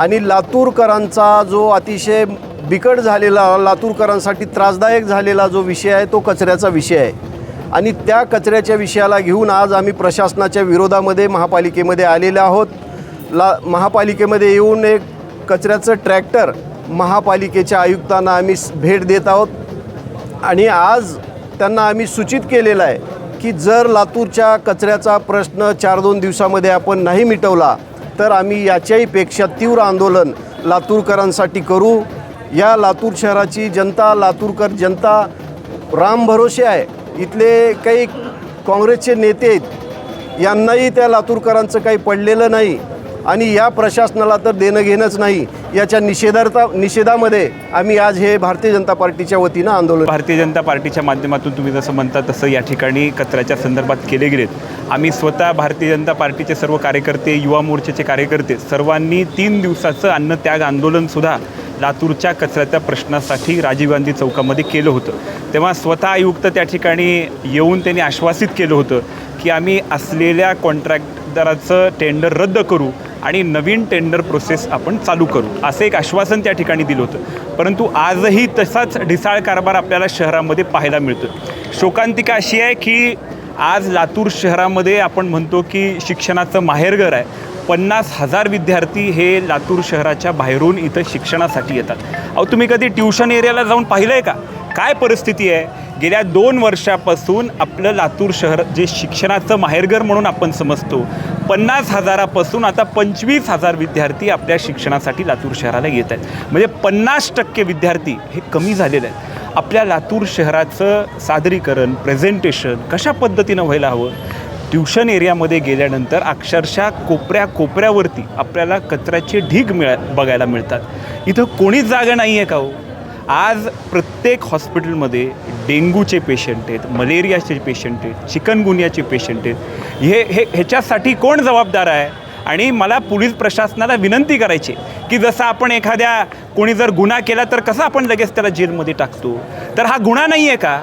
आणि लातूरकरांचा जो अतिशय बिकट झालेला लातूरकरांसाठी त्रासदायक झालेला जो विषय आहे तो कचऱ्याचा विषय आहे. आणि त्या कचऱ्याच्या विषयाला घेऊन आज आम्ही प्रशासनाच्या विरोधामध्ये महापालिकेमध्ये आलेले आहोत. ला महापालिकेमध्ये येऊन एक कचऱ्याचं ट्रॅक्टर महापालिकेच्या आयुक्तांना आम्ही भेट देत आहोत. आणि आज त्यांना आम्ही सूचित केलेलं आहे की जर लातूरच्या कचऱ्याचा प्रश्न चार दोन दिवसामध्ये आपण नाही मिटवला तर आम्ही याच्याही पेक्षा तीव्र आंदोलन लातूरकरांसाठी करू. या लातूर शहराची जनता लातूरकर जनता राम भरोसे आहे. इथले काही काँग्रेसचे नेते आहेत यांनाही त्या लातूरकरांचं काही पडलेलं नाही. आणि या प्रशासनाला तर देणं घेणंच नाही. याच्या निषेधार्था निषेधामध्ये आम्ही आज हे भारतीय जनता पार्टीच्या वतीनं आंदोलन भारतीय जनता पार्टीच्या माध्यमातून तुम्ही जसं म्हणता तसं या ठिकाणी कचऱ्याच्या संदर्भात केले गेलेत. आम्ही स्वतः भारतीय जनता पार्टीचे सर्व कार्यकर्ते युवा मोर्चाचे कार्यकर्ते सर्वांनी तीन दिवसाचं अन्नत्याग आंदोलनसुद्धा लातूरच्या कचऱ्याच्या प्रश्नासाठी राजीव गांधी चौकामध्ये केलं होतं. तेव्हा स्वतः आयुक्त त्या ठिकाणी येऊन त्यांनी आश्वासित केलं होतं की आम्ही असलेल्या दराचं टेंडर रद्द करू आणि नवीन टेंडर प्रोसेस आपण चालू करू. असं एक आश्वासन त्या ठिकाणी दिलं होतं. परंतु आजही तसाच ढिसाळ कारभार आपल्याला शहरामध्ये पाहायला मिळतो शोकांतिका अशी आहे की आज लातूर शहरामध्ये आपण म्हणतो की शिक्षणाचं माहेरघर आहे. पन्नास हजार विद्यार्थी हे लातूर शहराच्या बाहेरून इथं शिक्षणासाठी येतात. अहो तुम्ही कधी ट्युशन एरियाला जाऊन पाहिलं आहे का? काय परिस्थिती आहे? गेल्या दोन वर्षापासून आपलं लातूर शहर जे शिक्षणाचं माहेरघर म्हणून आपण समजतो पन्नास हजारापासून आता पंचवीस हजार विद्यार्थी आपल्या शिक्षणासाठी लातूर शहराला येत आहेत. म्हणजे पन्नास टक्के विद्यार्थी हे कमी झालेले आहेत. आपल्या लातूर शहराचं सादरीकरण प्रेझेंटेशन कशा पद्धतीनं व्हायला हवं? ट्युशन एरियामध्ये गेल्यानंतर अक्षरशः कोपऱ्या कोपऱ्यावरती आपल्याला कचऱ्याचे ढीग मिळा बघायला मिळतात. इथं कोणीच जागा नाही आहे का हो? आज प्रत्येक हॉस्पिटलमध्ये डेंग्यूचे पेशंट आहेत मलेरियाचे पेशंट आहेत चिकनगुनियाचे पेशंट आहेत. हे हे ह्याच्यासाठी कोण जबाबदार आहे? आणि मला पोलीस प्रशासनाला विनंती करायची की जसं आपण एखाद्या कोणी जर गुन्हा केला तर कसं आपण लगेच त्याला जेलमध्ये टाकतो? तर हा गुन्हा नाही आहे का?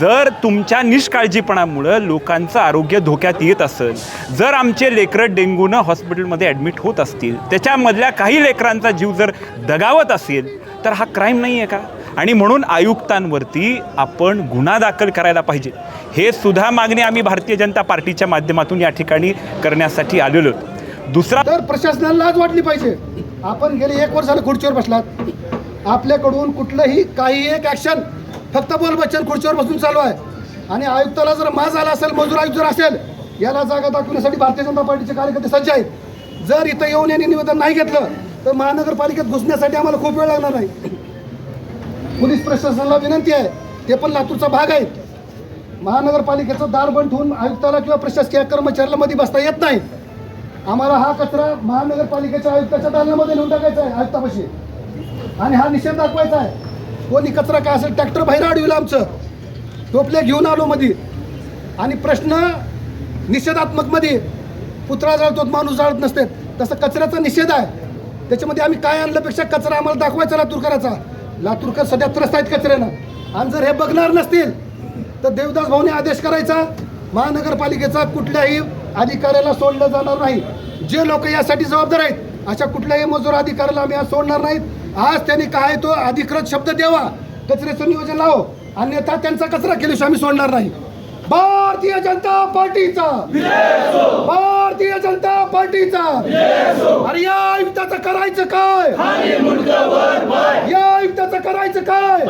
जर तुमच्या निष्काळजीपणामुळं लोकांचं आरोग्य धोक्यात येत असेल जर आमचे लेकरं डेंग्यूनं हॉस्पिटलमध्ये ॲडमिट होत असतील त्याच्यामधल्या काही लेकरांचा जीव जर दगावत असेल तर हा क्राईम नाही आहे का? आणि म्हणून आयुक्तांवरती आपण गुन्हा दाखल करायला पाहिजे. हे सुद्धा मागणी आम्ही भारतीय जनता पार्टीच्या माध्यमातून या ठिकाणी करण्यासाठी आलेलो दुसरा तर प्रशासनाला लाज वाटली पाहिजे. आपण गेले एक वर्षाला खुर्चीवर बसलात. आपल्याकडून कुठलंही काही एक ॲक्शन फक्त बोल बच्चन खुर्चीवर बसून चालू आहे. आणि आयुक्ताला जर माज आला असेल मजूर आयुक्त जर असेल याला जागा दाखवण्यासाठी भारतीय जनता पार्टीचे कार्यकर्ते सज्ज आहेत. जर इथं येऊन यांनी निवेदन नाही घेतलं तर महानगरपालिकेत घुसण्यासाठी आम्हाला खूप वेळ लागणार नाही. पोलीस प्रशासनाला विनंती आहे ते पण लातूरचा भाग आहे महानगरपालिकेचं दार बंद ठेवून आयुक्ताला किंवा प्रशासकीय कर्मचाऱ्याला मध्ये बसता येत नाही. आम्हाला हा कचरा महानगरपालिकेच्या आयुक्ताच्या दालनामध्ये नेऊन टाकायचा आहे आयुक्तापाशी. आणि हा निषेध दाखवायचा आहे. कोणी कचरा काय असेल ट्रॅक्टर बाहेर अडविला आमचं. टोपले घेऊन आलो मध्ये. आणि प्रश्न निषेधात्मकमध्ये पुतळा जाळतो माणूस जाळत नसते तसं कचऱ्याचा निषेध आहे. त्याच्यामध्ये आम्ही काय आणल्यापेक्षा कचरा आम्हाला दाखवायचा लातूरकराचा लातूरकर सध्या त्रस्त आहेत कचऱ्यानं. आणि जर हे बघणार नसतील तर देवदास भाऊने आदेश करायचा महानगरपालिकेचा कुठल्याही अधिकाऱ्याला सोडलं जाणार नाही. जे लोक यासाठी जबाबदार आहेत अशा कुठल्याही मजूर अधिकाऱ्याला आम्ही आज सोडणार नाहीत. आज त्यांनी काय तो अधिकृत शब्द द्यावा. कचऱ्याचं नियोजन लाव. अन्यथा त्यांचा कचरा केल्याशिवाय आम्ही सोडणार नाही. भारतीय जनता पार्टीचा. भारतीय जनता पार्टीचा अरे या आयुक्ताचं करायचं काय? या आयुक्ताचं करायचं काय?